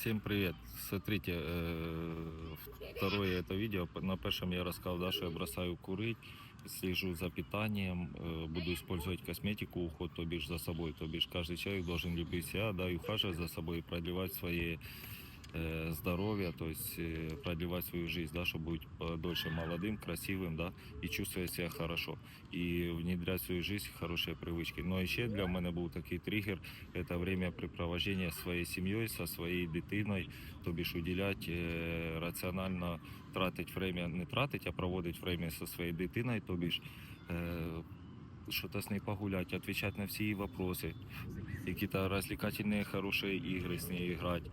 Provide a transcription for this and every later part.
Всем привет. Смотрите, э, второе это видео. На первом я рассказал, да, что я бросаю курить, слежу за питанием, э, буду использовать косметику, уход, то бишь за собой. То бишь каждый человек должен любить себя, да, и ухаживать за собой, и продлевать свои э, здоровье, то есть э, продлевать свою жизнь, да, чтобы быть дольше молодым, красивым, да, и чувствовать себя хорошо, и внедрять в свою жизнь хорошие привычки. Но ще для мене був такий тригер, это времяпрепровождение своєю сім'єю, со своєю дитиною, тобі ж уділять е, раціонально тратить время, не тратить, а проводить время со своєю дитиною, тобі ж е, что-то с ней погулять, отвечать на все ее вопросы, какие-то развлекательные хорошие игры с ней играть.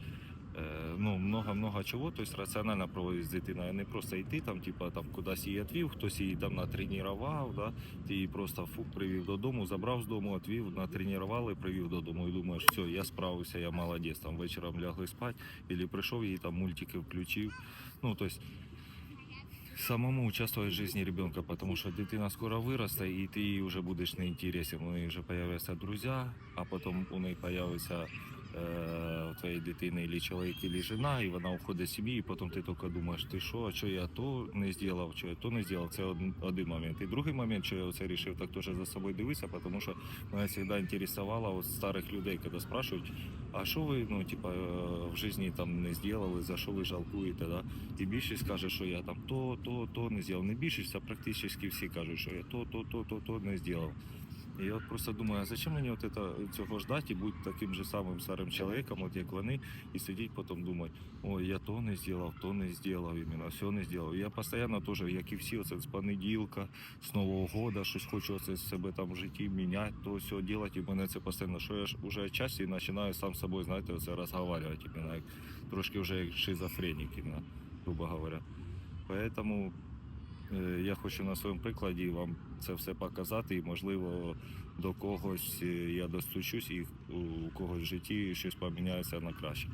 Е, ну, много-много чого, тобто раціонально проводить з дитиною, а не просто йти там, типа, там кудись її відвів, хтось її там натренував, да? ти її просто фу, привів додому, забрав з дому, відвів, натренували, привів додому і думаєш, все, я справився, я молодець, там вечором лягли спати, або прийшов її там мультики включив. Ну, тобто, самому участвовать в жизни ребенка, потому что дитина скоро вырастет, и ты уже будешь неинтересен. У неї вже появляться друзья, а потом у неї появиться е, у твоєї дитини или чоловік, или жена, і вона уходить з сім'ї, і потім ти тільки думаєш, ти що, а що я то не зробив, що я то не зробив. Це один, момент. І другий момент, що я це вирішив так теж за собою дивитися, тому що мене завжди інтересувало старих людей, коли спрашують, а що ви ну, типа, е, в житті там не зробили, за що ви жалкуєте, да? і більшість каже, що я там то, то, то не зробив. Не більшість, а практично всі кажуть, що я то, то, то, то, то не зробив. І я просто думаю, а зачем мені от это, цього ждати і бути таким же самим старим чоловіком, от як вони, і сидіти потім думати, ой, я то не зробив, то не зробив, іменно, все не зробив. Я постійно теж, як і всі, оце з понеділка, з Нового года, щось хочу оце з себе там в житті міняти, то все робити, і мене це постійно, що я ж уже часті починаю сам з собою, знаєте, оце розговорювати, іменно, як, трошки вже як шизофренік, іменно, грубо говоря. Поэтому Я хочу на своєму прикладі вам це все показати, і можливо до когось е, я достучусь, і у когось в житті щось поміняється на краще.